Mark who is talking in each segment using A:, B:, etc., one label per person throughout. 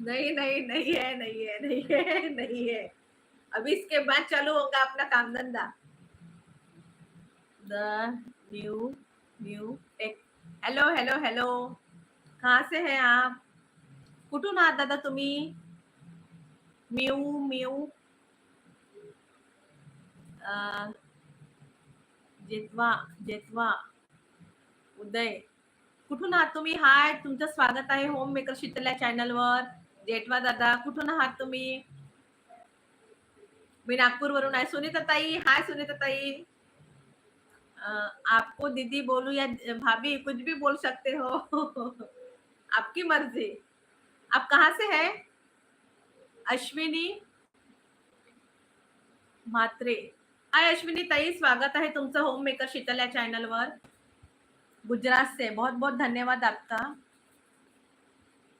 A: नहीं नहीं नहीं है नहीं है नहीं है नहीं है। अभी इसके बाद चालू होगा अपना काम धंधा। The new new tech hello hello hello कहाँ से है आप? कुठून आहात दादा तुम्ही? म्यू म्यू। जेतवा जेतवा। उदय। कुठून आहात तुम्ही? हाय तुमचं स्वागत आहे होम मेकर शीतल या चॅनलवर जेठवा दादा? कुठून आहात तुम्ही? मी नागपूर वरून आहे. सुनीता ताई हाय सुनीता ताई आपको दीदी बोलू या, भाभी, कुछ भी बोल सकते हो. आपकी मर्ज़ी. आप कहाँ से है? अश्विनी म्हात्रे. हाय अश्विनी ताई, स्वागत है तुमचं होम मेकर शीतल या चॅनलवर गुजरात से. बहुत बहुत धन्यवाद आपका.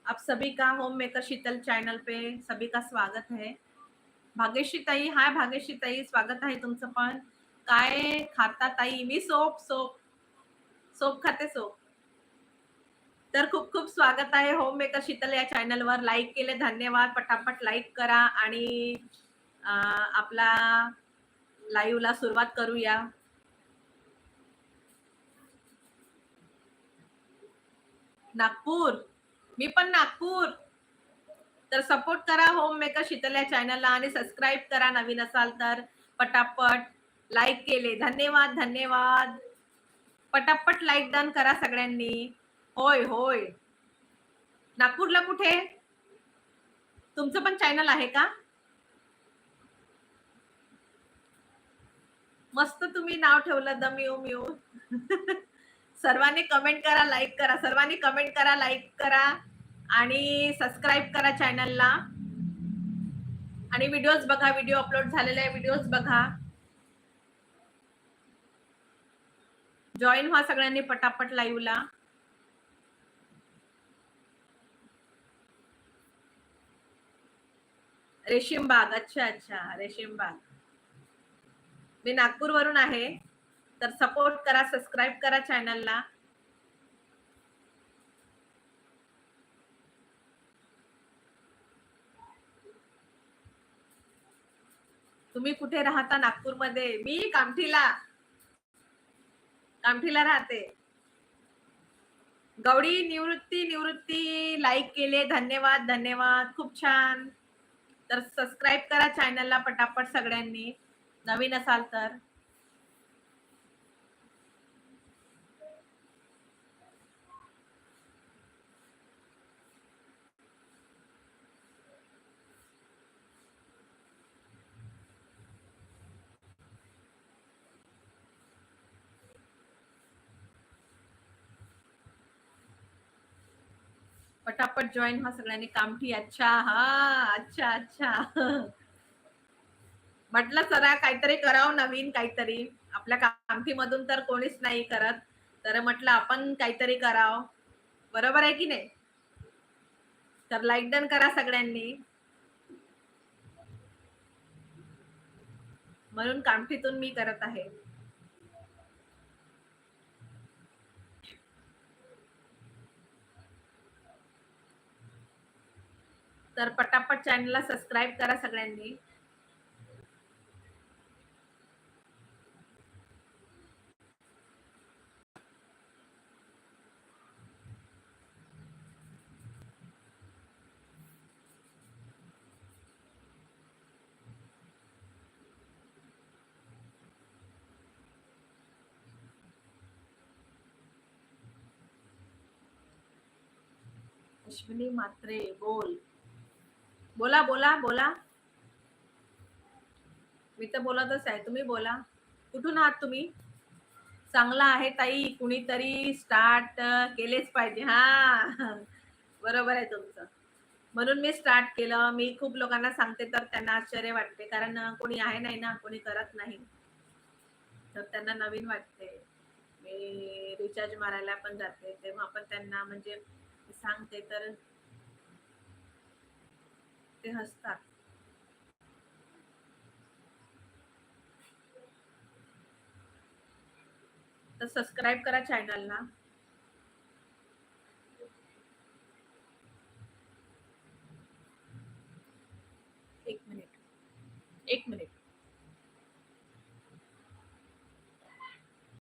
A: आप सभी का होम मेकर शीतल चॅनल पे सभी का स्वागत है। भाग्यश्री ताई हाय भाग्यश्री ताई स्वागत आहे तुमचं पण. काय खाता ताई? मी सोप सोप. सोप खाते सोप. तर खूप खूप स्वागत आहे होम मेकर शीतल या चॅनलवर. लाईक केले धन्यवाद. पटापट लाईक करा आणि आपला लाईव्हला सुरुवात करूया. नागपूर. मी पण नागपूर. तर सपोर्ट करा होम मेकर शीतल या चॅनलला आणि सबस्क्राईब करा नवीन असाल तर. पटापट लाईक केले. धन्यवाद धन्यवाद. पटापट लाईक डन करा सगळ्यांनी. होय होय. नागपूरला कुठे? तुमचं पण चॅनल आहे का? मस्त तुम्ही नाव ठेवलं द म्यू म्यू सर्वांनी कमेंट करा लाईक करा. सर्वांनी कमेंट करा लाईक करा. आणि सबस्क्राईब करा चॅनलला आणि व्हिडिओज बघा व्हिडिओ अपलोड झालेले व्हिडिओज बघा. जॉईन व्हा सगळ्यांनी पटापट लाईव्हला रेशीम बाग. अच्छा अच्छा. रेशीम बाग. मी नागपूर वरून आहे. तर सपोर्ट करा सबस्क्राईब करा चॅनलला तुम्ही कुठे राहता नागपूरमध्ये? मी कामठीला. कामठीला राहते. गौडी निवृत्ती निवृत्ती. लाईक केले धन्यवाद धन्यवाद. खूप छान. तर सबस्क्राईब करा चॅनलला पटापट सगळ्यांनी. नवीन असाल तर. पटापट जॉईन व्हा सगळ्यांनी कामठी अच्छा हा अच्छा अच्छा. म्हटलं सरा काहीतरी करावं नवीन काहीतरी. आपल्या कामठीमधून तर कोणीच नाही करत. तर म्हटलं आपण काहीतरी करावं. बरोबर आहे की नाही? तर लाईक डन करा सगळ्यांनी. म्हणून कामठीतून मी करत आहे. तर पटापट चॅनलला सबस्क्राईब करा सगळ्यांनी. अश्विनी मात्रे बोल. बोला बोला बोला. मी तर बोलतच आहे. तुम्ही बोला. कुठून आहात तुम्ही? चांगला आहे ताई. कुणीतरी स्टार्ट केलेच पाहिजे. हा. बरोबर आहे तुमचं. म्हणून मी स्टार्ट केलं. मी खूप लोकांना सांगते तर त्यांना आश्चर्य वाटते. कारण कोणी आहे नाही ना कोणी करत नाही. तर त्यांना नवीन वाटते. मी रिचार्ज मारायला पण जाते. तेव्हा पण त्यांना म्हणजे सांगते तर ते हसतात. तर सबस्क्राईब करा चॅनलला एक मिनिट एक मिनिट